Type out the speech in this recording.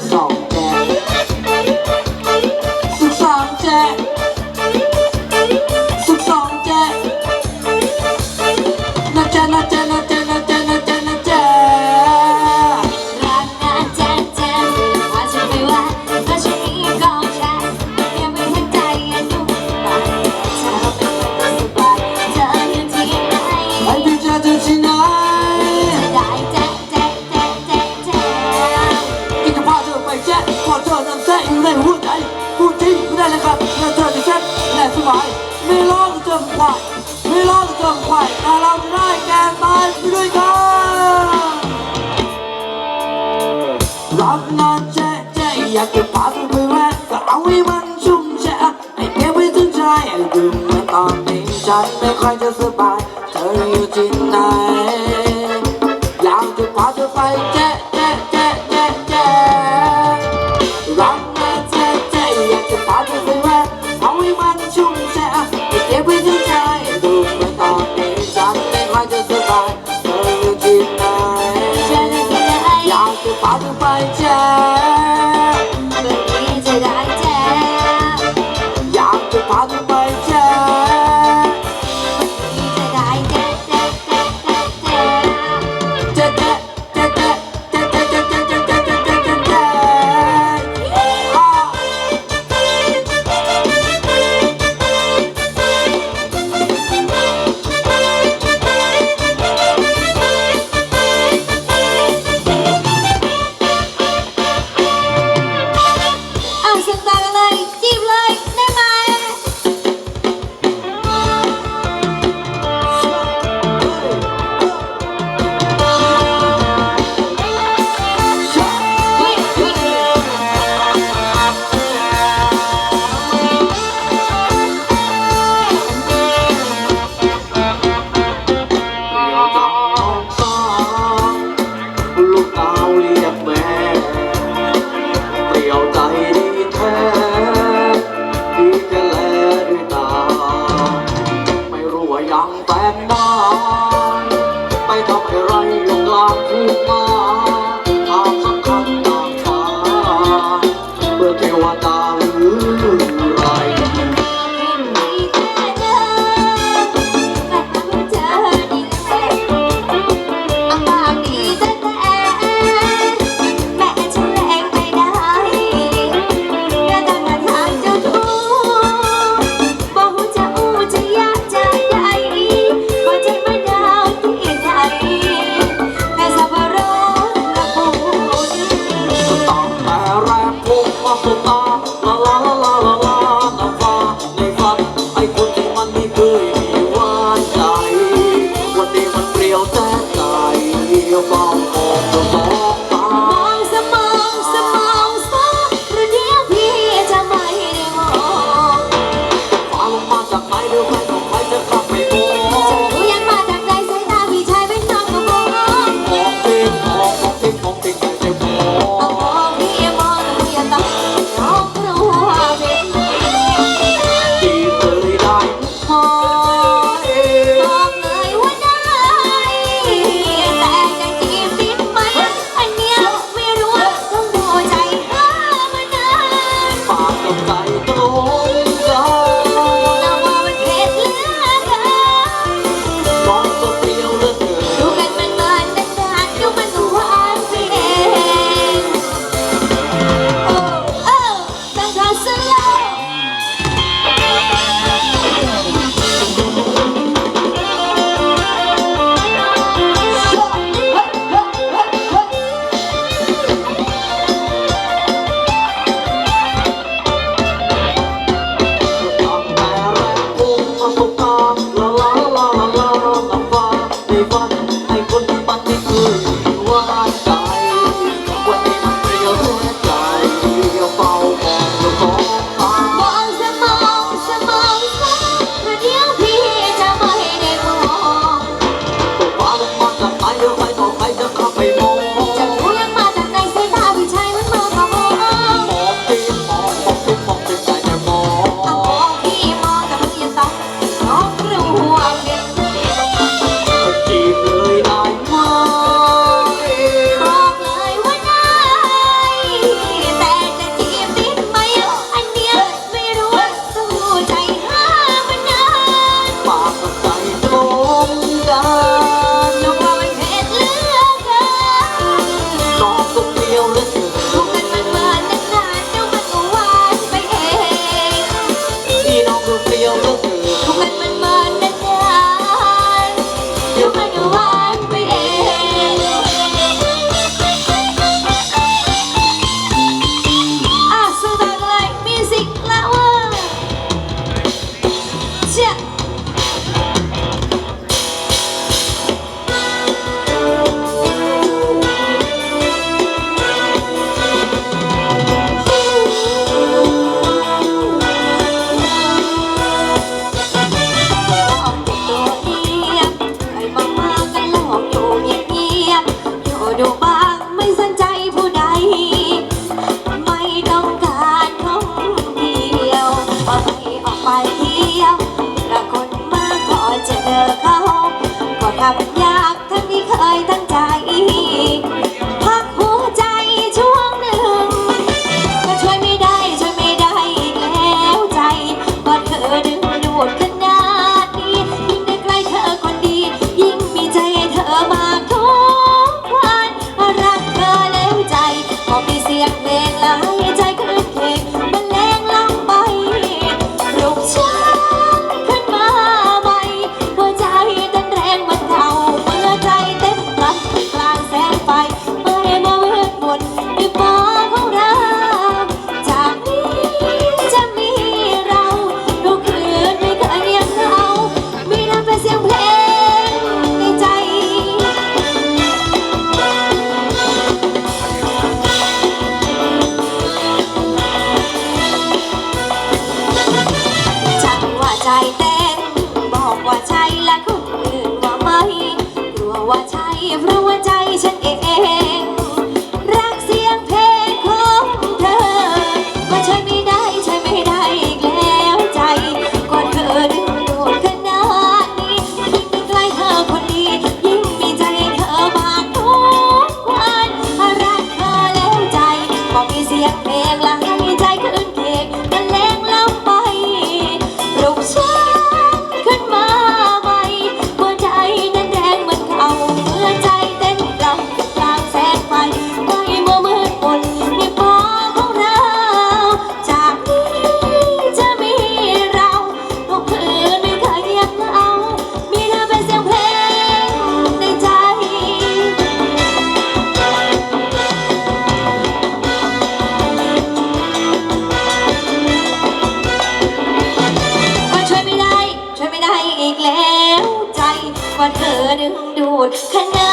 そ。 เอาให้มันชุ่มแช่ให้เก็บไว้ถึงใจดื่มเหมืนตอนนี้ฉันไม่ค่อยจะสบาย เธออยู่ที่ไหนอยากจะพาเธอไปเจ snowball. María. ว่าเธอดึงดูดขนา